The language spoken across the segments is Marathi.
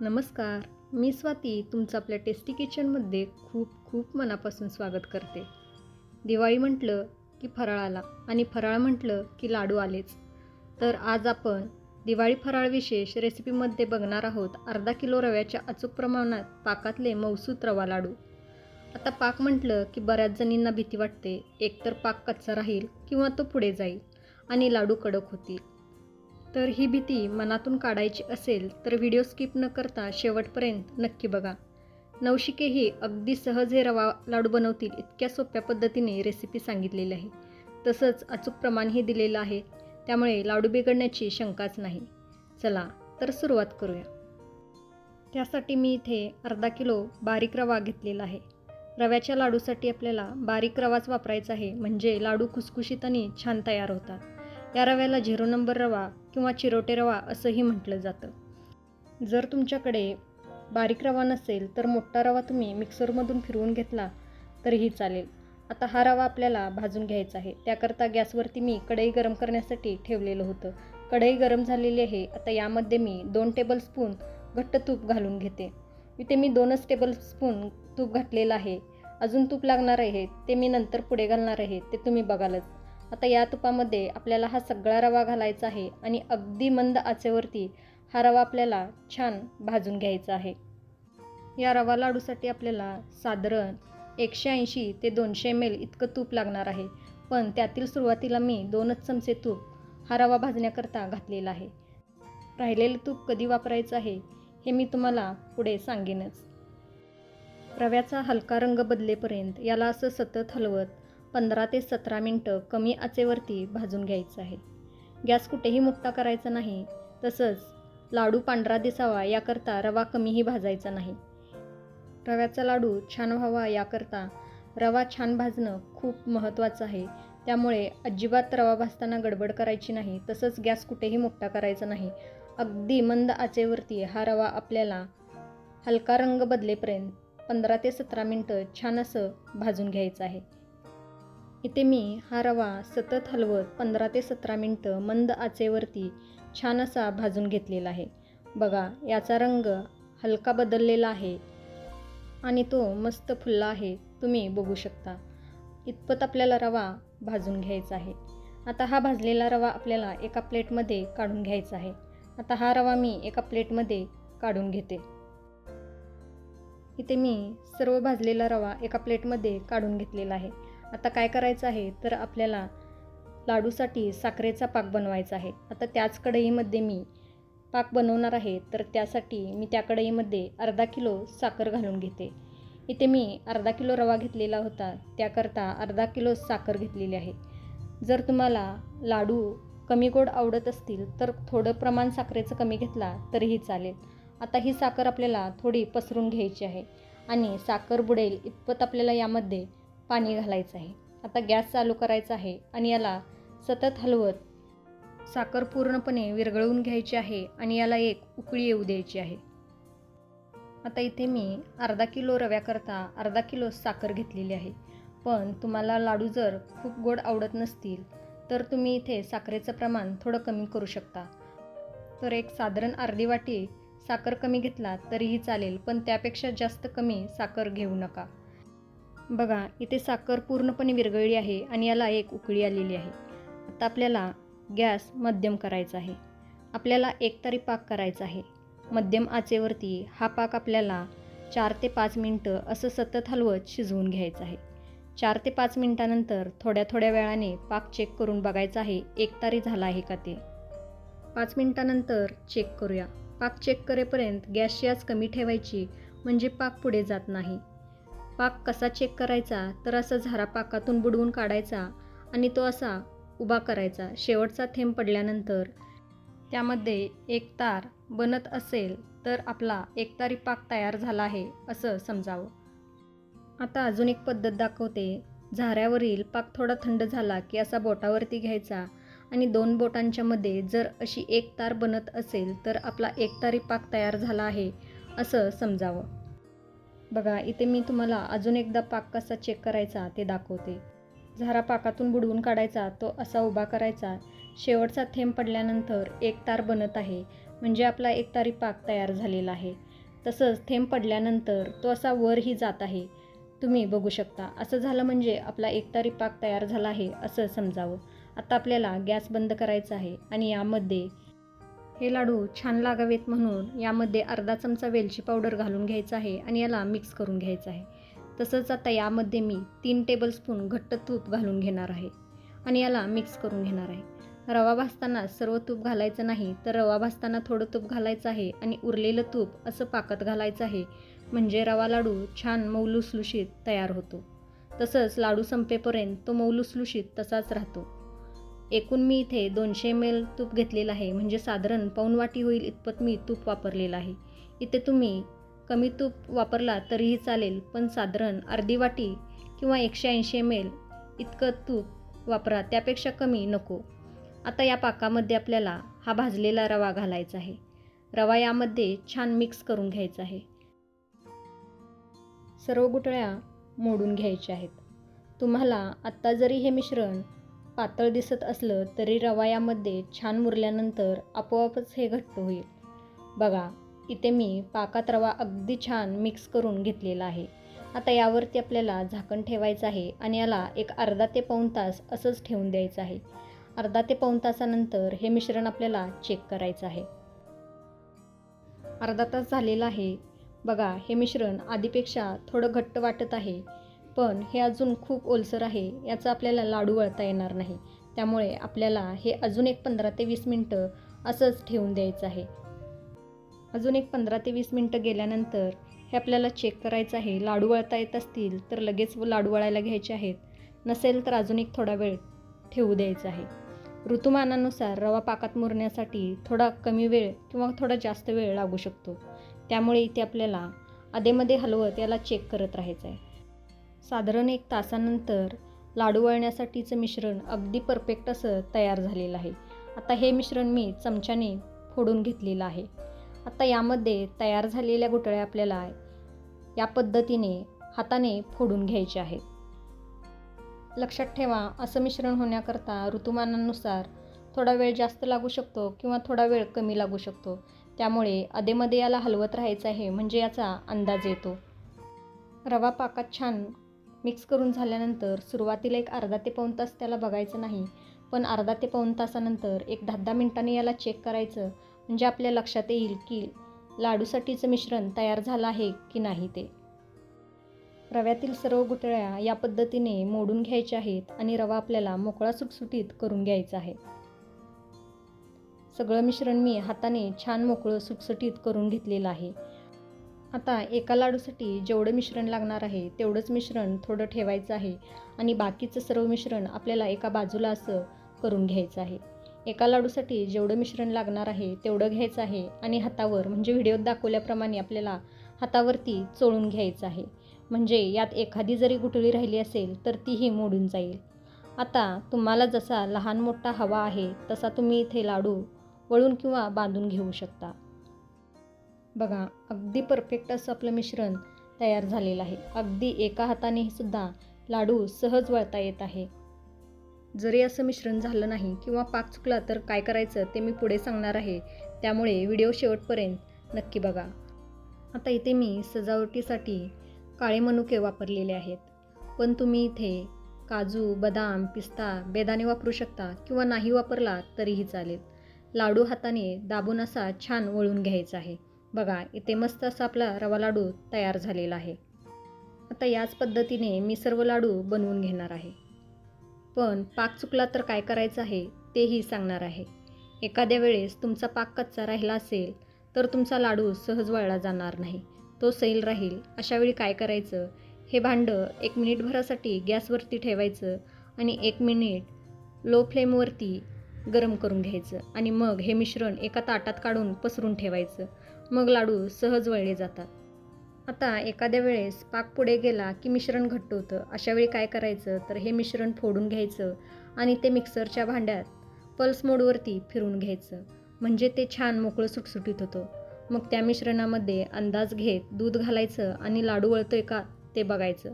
नमस्कार मी स्वाती तुमचं आपल्या टेस्टी किचनमध्ये खूप खूप मनापासून स्वागत करते. दिवाळी म्हटलं की फराळाला आणि फराळ म्हटलं की लाडू आलेच. तर आज आपण दिवाळी फराळ विशेष रेसिपीमध्ये बघणार आहोत अर्धा किलो रव्याच्या अचूक प्रमाणात पाकातले मौसूत रवा लाडू. आता पाक म्हटलं की बऱ्याच जणींना भीती वाटते एकतर पाक कच्चा राहील किंवा तो पुढे जाईल आणि लाडू कडक होतील. तर ही भीती मनातून काढायची असेल तर व्हिडिओ स्किप न करता शेवटपर्यंत नक्की बघा. नवशिकेही अगदी सहज हे रवा लाडू बनवतील इतक्या सोप्या पद्धतीने रेसिपी सांगितलेली आहे. तसंच अचूक प्रमाणही दिलेलं आहे. त्यामुळे लाडू बिघडण्याची शंकाच नाही. चला तर सुरुवात करूया. त्यासाठी मी इथे अर्धा किलो बारीक रवा घेतलेला आहे. रव्याच्या लाडूसाठी आपल्याला बारीक रवाच वापरायचा आहे. म्हणजे लाडू खुसखुशीत आणि छान तयार होतात. त्या रव्याला झिरो नंबर रवा किंवा चिरोटे रवा असंही म्हटलं जातं. जर तुमच्याकडे बारीक रवा नसेल तर मोठा रवा तुम्ही मिक्सरमधून फिरवून घेतला तरीही चालेल. आता हा रवा आपल्याला भाजून घ्यायचा आहे. त्याकरता गॅसवरती मी कढई गरम करण्यासाठी ठेवलेलं होतं. कढई गरम झालेली आहे. आता यामध्ये मी दोन टेबलस्पून घट्ट तूप घालून घेते. इथे मी दोनच टेबलस्पून तूप घातलेलं आहे. अजून तूप लागणार आहे. ते मी नंतर पुढे घालणार आहे. ते तुम्ही बघालच. आता या तुपामध्ये आपल्याला हा सगळा रवा घालायचा आहे आणि अगदी मंद आचेवरती हा रवा आपल्याला छान भाजून घ्यायचा आहे. या रवा लाडूसाठी आपल्याला साधारण एकशे ऐंशी ते दोनशे एम एल इतकं तूप लागणार आहे. पण त्यातील सुरुवातीला मी दोनच चमचे तूप हा रवा भाजण्याकरता घातलेला आहे. राहिलेलं तूप कधी वापरायचं आहे हे मी तुम्हाला पुढे सांगेनच. रव्याचा हलका रंग बदलेपर्यंत याला असं सतत हलवत पंधरा ते सतरा मिनटं कमी आचेवरती भाजून घ्यायचं आहे. गॅस कुठेही मोठा करायचा नाही. तसंच लाडू पांढरा दिसावा याकरता रवा कमीही भाजायचा नाही. रव्याचा लाडू छान व्हावा याकरता रवा छान भाजणं खूप महत्त्वाचं आहे. त्यामुळे अजिबात रवा भाजताना गडबड करायची नाही. तसंच गॅस कुठेही मोठा करायचा नाही. अगदी मंद आचेवरती हा रवा आपल्याला हलका रंग बदलेपर्यंत पंधरा ते सतरा मिनटं छान असं भाजून घ्यायचं आहे. इथे मी हा रवा सतत हलवत पंधरा ते सतरा मिनटं मंद आचेवरती छान असा भाजून घेतलेला आहे. बघा याचा रंग हलका बदललेला आहे आणि तो मस्त फुलला आहे. तुम्ही बघू शकता. इतपत आपल्याला रवा भाजून घ्यायचा आहे. आता हा भाजलेला रवा आपल्याला एका प्लेटमध्ये काढून घ्यायचा आहे. आता हा रवा मी एका प्लेटमध्ये काढून घेते. इथे मी सर्व भाजलेला रवा एका प्लेटमध्ये काढून घेतलेला आहे. आता काय करायचं आहे? तर आपल्याला लाडूसाठी साखरेचा पाक बनवायचा आहे. आता त्याच कढईमध्ये मी पाक बनवणार आहे. तर त्यासाठी मी त्या कढईमध्ये अर्धा किलो साखर घालून घेते. इथे मी अर्धा किलो रवा घेतलेला होता. त्याकरता अर्धा किलो साखर घेतलेली आहे. जर तुम्हाला लाडू कमी गोड आवडत असतील तर थोडं प्रमाण साखरेचं कमी घेतला तरीही चालेल. आता ही साखर आपल्याला थोडी पसरून घ्यायची आहे. आणि साखर बुडेल इतपत आपल्याला यामध्ये पाणी घालायचं आहे. आता गॅस चालू करायचा आहे आणि याला सतत हलवत साखर पूर्णपणे विरघळवून घ्यायची आहे आणि याला एक उकळी येऊ द्यायची आहे. आता इथे मी अर्धा किलो रव्याकरता अर्धा किलो साखर घेतलेली आहे. पण तुम्हाला लाडू जर खूप गोड आवडत नसतील तर तुम्ही इथे साखरेचं प्रमाण थोडं कमी करू शकता. तर एक साधारण अर्धी वाटी साखर कमी घेतला तरीही चालेल पण त्यापेक्षा जास्त कमी साखर घेऊ नका. बघा इथे साखर पूर्णपणे विरघळली आहे आणि याला एक उकळी आलेली आहे. आता आपल्याला गॅस मध्यम करायचा आहे. आपल्याला एक तरी पाक करायचा आहे. मध्यम आचेवरती हा पाक आपल्याला चार ते पाच मिनटं असं सतत हलवत शिजवून घ्यायचं आहे. चार ते पाच मिनटानंतर थोड्या थोड्या वेळाने पाक चेक करून बघायचा आहे एक तारी झाला आहे का ते. पाच मिनटानंतर चेक करूया. पाक चेक करेपर्यंत गॅसची आज कमी ठेवायची म्हणजे पाक पुढे जात नाही. पाक कसा चेक करायचा तर असा झारा पाकातून बुडवून काढायचा आणि तो असा उभा करायचा शेवटचा थेंब पडल्यानंतर. त्यामध्ये एक तार बनत असेल तर आपला एकतारी पाक तयार झाला आहे असं समजावं. आता अजून एक पद्धत दाखवते. झाऱ्यावरील पाक थोडा थंड झाला की असा बोटावरती घ्यायचा आणि दोन बोटांच्या मध्ये जर अशी एक तार बनत असेल तर आपला एकतारी पाक तयार झाला आहे असं समजावं. बघा इथे मी तुम्हाला अजून एकदा पाक कसा चेक करायचा ते दाखवते. झारा पाकातून बुडवून काढायचा तो असा उभा करायचा. शेवटचा थेंब पडल्यानंतर एक तार बनत आहे म्हणजे आपला एक तारी पाक तयार झालेला आहे. तसंच थेंब पडल्यानंतर तो असा वरही जात आहे. तुम्ही बघू शकता असं झालं म्हणजे आपला एकतारी पाक तयार झाला आहे असं समजावं. आता आपल्याला गॅस बंद करायचा आहे आणि यामध्ये हे लाडू छान लागावेत म्हणून यामध्ये अर्धा चमचा वेलची पावडर घालून घ्यायचा आहे आणि याला मिक्स करून घ्यायचं आहे. तसंच आता यामध्ये मी तीन टेबलस्पून घट्ट तूप घालून घेणार आहे आणि याला मिक्स करून घेणार आहे. रवा भाजताना सर्व तूप घालायचं नाही तर रवा भाजताना थोडं तूप घालायचं आहे आणि उरलेलं तूप असं पाकत घालायचं आहे. म्हणजे रवा लाडू छान मौलुसलुशीत तयार होतो. तसंच लाडू संपेपर्यंत तो मौलुसलुशीत तसाच राहतो. एकूण मी इथे दोनशे एम एल तूप घेतलेलं आहे. म्हणजे साधारण पाऊण वाटी होईल इतपत मी तूप वापरलेलं आहे. इथे तुम्ही कमी तूप वापरला तरीही चालेल पण साधारण अर्धी वाटी किंवा एकशे ऐंशी एम एल इतकं तूप वापरा त्यापेक्षा कमी नको. आता या पाकामध्ये आपल्याला हा भाजलेला रवा घालायचा आहे. रवा यामध्ये छान मिक्स करून घ्यायचा आहे. सर्व गुटळ्या मोडून घ्यायच्या आहेत. तुम्हाला आत्ता जरी हे मिश्रण पातळ दिसत असलं तरी रवा यामध्ये छान मुरल्यानंतर आपोआपच हे घट्ट होईल. बघा इथे मी पाकात रवा अगदी छान मिक्स करून घेतलेला आहे. आता यावरती आपल्याला झाकण ठेवायचं आहे आणि याला एक अर्धा ते पाऊण तास असंच ठेवून द्यायचं आहे. अर्धा ते पाऊण तासानंतर हे मिश्रण आपल्याला चेक करायचं आहे. अर्धा तास झालेला आहे. बघा हे मिश्रण आधीपेक्षा थोडं घट्ट वाटत आहे. पण हे अजून खूप ओलसर आहे याचा आपल्याला लाडू वळता येणार नाही. त्यामुळे आपल्याला हे अजून एक पंधरा ते वीस मिनटं असंच ठेवून द्यायचं आहे. अजून एक पंधरा ते वीस मिनटं गेल्यानंतर हे आपल्याला चेक करायचं आहे लाडू वळता येत असतील तर लगेच लाडू वळायला घ्यायचे आहेत. नसेल तर अजून एक थोडा वेळ ठेवू द्यायचा आहे. ऋतुमानानुसार रवा पाकात मुरण्यासाठी थोडा कमी वेळ किंवा थोडा जास्त वेळ लागू शकतो. त्यामुळे इथे आपल्याला अधेमध्ये हलवत याला चेक करत राहायचं आहे. साधारण एक तासानंतर लाडू वळण्यासाठीचं मिश्रण अगदी परफेक्ट असं तयार झालेलं आहे. आता हे मिश्रण मी चमच्याने फोडून घेतलेलं आहे. आता यामध्ये तयार झालेल्या घोटाळ्या आपल्याला या पद्धतीने हाताने फोडून घ्यायचे आहेत. लक्षात ठेवा असं मिश्रण होण्याकरता ऋतुमानानुसार थोडा वेळ जास्त लागू शकतो किंवा थोडा वेळ कमी लागू शकतो. त्यामुळे अधेमध्ये याला हलवत राहायचं आहे म्हणजे याचा अंदाज येतो. रवा पाकात छान मिक्स करून झाल्यानंतर सुरुवातीला एक अर्धा ते पाऊण तास त्याला बघायचं नाही. पण अर्धा ते पाऊण तासानंतर एक दहा दहा मिनटांनी याला चेक करायचं. म्हणजे आपल्या लक्षात येईल की लाडूसाठीचं मिश्रण तयार झालं आहे की नाही ते. रव्यातील सर्व गुठळ्या या पद्धतीने मोडून घ्यायच्या आहेत आणि रवा आपल्याला मोकळा सुटसुटीत करून घ्यायचा आहे. सगळं मिश्रण मी हाताने छान मोकळं सुटसुटीत करून घेतलेलं आहे. आता एका लाडूसाठी जेवढं मिश्रण लागणार आहे तेवढंच मिश्रण थोडं ठेवायचं आहे आणि बाकीचं सर्व मिश्रण आपल्याला एका बाजूला असं करून घ्यायचं आहे. एका लाडूसाठी जेवढं मिश्रण लागणार आहे तेवढं घ्यायचं आहे आणि हातावर म्हणजे व्हिडिओत दाखवल्याप्रमाणे आपल्याला हातावरती चोळून घ्यायचं आहे. म्हणजे यात एखादी जरी गुटळी राहिली असेल तर तीही मोडून जाईल. आता तुम्हाला जसा लहान मोठा हवा आहे तसा तुम्ही इथे लाडू वळून किंवा बांधून घेऊ शकता. बघा अगदी परफेक्ट असं आपलं मिश्रण तयार झालेलं आहे. अगदी एका हाताने सुद्धा लाडू सहज वळता येत आहे. जरी असं मिश्रण झालं नाही किंवा पाक चुकला तर काय करायचं ते मी पुढे सांगणार आहे. त्यामुळे व्हिडिओ शेवटपर्यंत नक्की बघा. आता इथे मी सजावटीसाठी काळे मनुके वापरलेले आहेत. पण तुम्ही इथे काजू बदाम पिस्ता बेदाणे वापरू शकता किंवा नाही वापरला तरीही चालेल. लाडू हाताने दाबून असा छान वळून घ्यायचा आहे. बघा इथे मस्त असा आपला रवा लाडू तयार झालेला आहे. आता याच पद्धतीने मी सर्व लाडू बनवून घेणार आहे. पण पाक चुकला तर काय करायचं आहे तेही सांगणार आहे. एखाद्या वेळेस तुमचा पाक कच्चा राहिला असेल तर तुमचा लाडू सहज वळला जाणार नाही. तो सैल राहील. अशावेळी काय करायचं? हे भांडं एक मिनिटभरासाठी गॅसवरती ठेवायचं आणि एक मिनिट लो फ्लेमवरती गरम करून घ्यायचं. आणि मग हे मिश्रण एका ताटात काढून पसरून ठेवायचं. मग लाडू सहज वळले जातात. आता एखाद्या वेळेस पाक पुढे गेला की मिश्रण घट्ट होतं. अशावेळी काय करायचं? तर हे मिश्रण फोडून घ्यायचं आणि ते मिक्सरच्या भांड्यात पल्स मोडवरती फिरून घ्यायचं. म्हणजे ते छान मोकळं सुटसुटीत होतं. मग त्या मिश्रणामध्ये अंदाज घेत दूध घालायचं आणि लाडू वळतोय का ते बघायचं.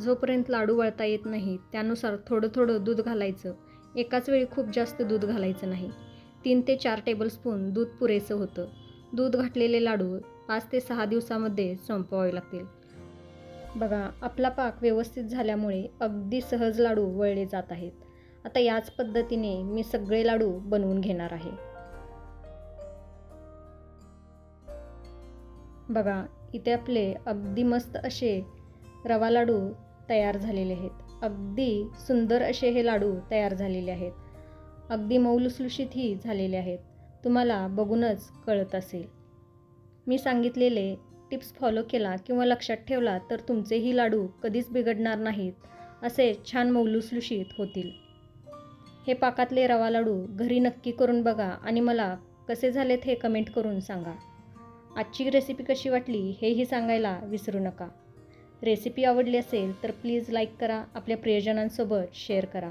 जोपर्यंत लाडू वळता येत नाही त्यानुसार थोडं थोडं दूध घालायचं. एकाच वेळी खूप जास्त दूध घालायचं नाही. तीन ते चार टेबलस्पून दूध पुरेसं होतं. दूध घातलेले लाडू पाच ते सहा दिवसामध्ये संपवावे लागतील. बघा आपला पाक व्यवस्थित झाल्यामुळे अगदी सहज लाडू वळले जात आहेत. आता याच पद्धतीने मी सगळे लाडू बनवून घेणार आहे. बघा इथे आपले अगदी मस्त असे रवा लाडू तयार झालेले आहेत. अगदी सुंदर असे हे लाडू तयार झालेले आहेत. अगदी मऊ लुसलुशीतही झालेले आहेत. तुम्हाला बघूनच कळत असेल. मी सांगितलेले टिप्स फॉलो केला किंवा लक्षात ठेवला तर तुमचेही लाडू कधीच बिघडणार नाहीत असे छान मौलुसलुशीत होतील. हे पाकातले रवा लाडू घरी नक्की करून बघा आणि मला कसे झालेत हे कमेंट करून सांगा. आजची रेसिपी कशी वाटली हेही सांगायला विसरू नका. रेसिपी आवडली असेल तर प्लीज लाईक करा आपल्या प्रियजनांसोबत शेअर करा.